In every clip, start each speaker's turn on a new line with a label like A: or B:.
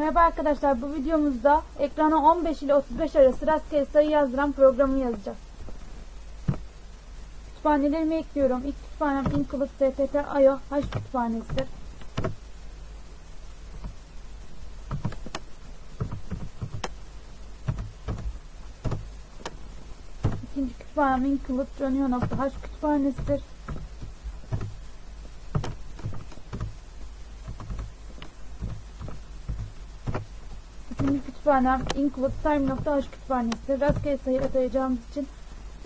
A: Merhaba arkadaşlar bu videomuzda ekrana 15 ile 35 arası rastgele sayı yazdıran programı yazacağız. Kütüphanelerimi ekliyorum. İlk kütüphanem include ttr.io h kütüphanesidir. İkinci kütüphanem include jonio.h kütüphanesidir. Üçüncü kütüphanem include time.h kütüphanesi. Rastgele sayı atayacağımız için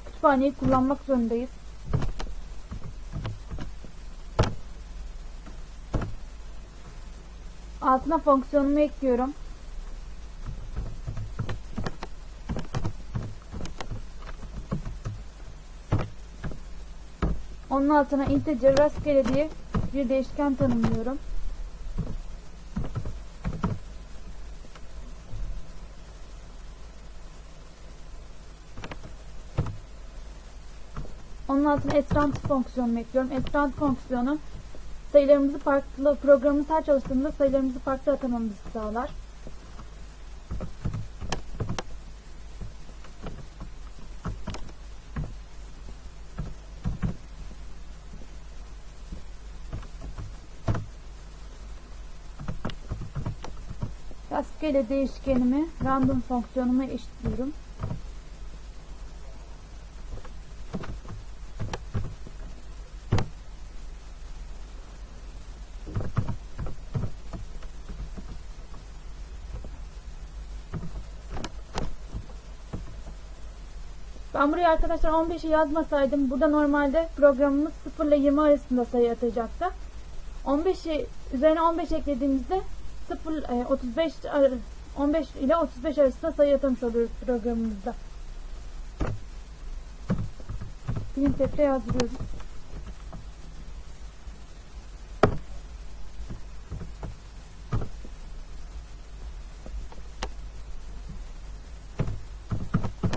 A: kütüphaneyi kullanmak zorundayız. Altına fonksiyonumu ekliyorum. Onun altına integer rastgele diye bir değişken tanımlıyorum. Onun altına etrant fonksiyonunu ekliyorum. Etrant fonksiyonu sayılarımızı farklı programımız her çalıştığında sayılarımızı farklı atamamızı sağlar. Rastgele değişkenimi random fonksiyonuma eşitliyorum. Ben buraya arkadaşlar 15'i yazmasaydım burada normalde programımız 0 ile 20 arasında sayı atacaktı. 15'i üzerine 15 eklediğimizde 0 e, 35 ar- 15 ile 35 arasında sayı atamış oluyoruz programımızda. Printf'e yazdırıyoruz.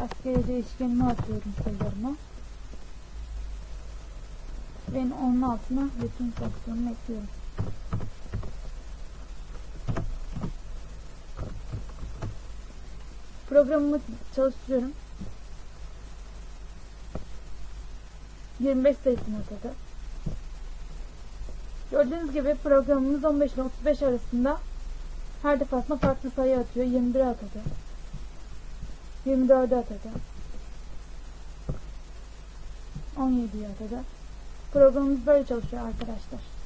A: Rastgele değişkenimi atıyorum sayılarıma. Ve onun altına bütün fonksiyonunu ekliyorum. Programımı çalıştırıyorum. 25 sayısını atadı. Gördüğünüz gibi programımız 15 ile 35 arasında her defasında farklı sayı atıyor. 21 atadı. 24'e atadı. 17'ye atadı. Programımız böyle çalışıyor arkadaşlar.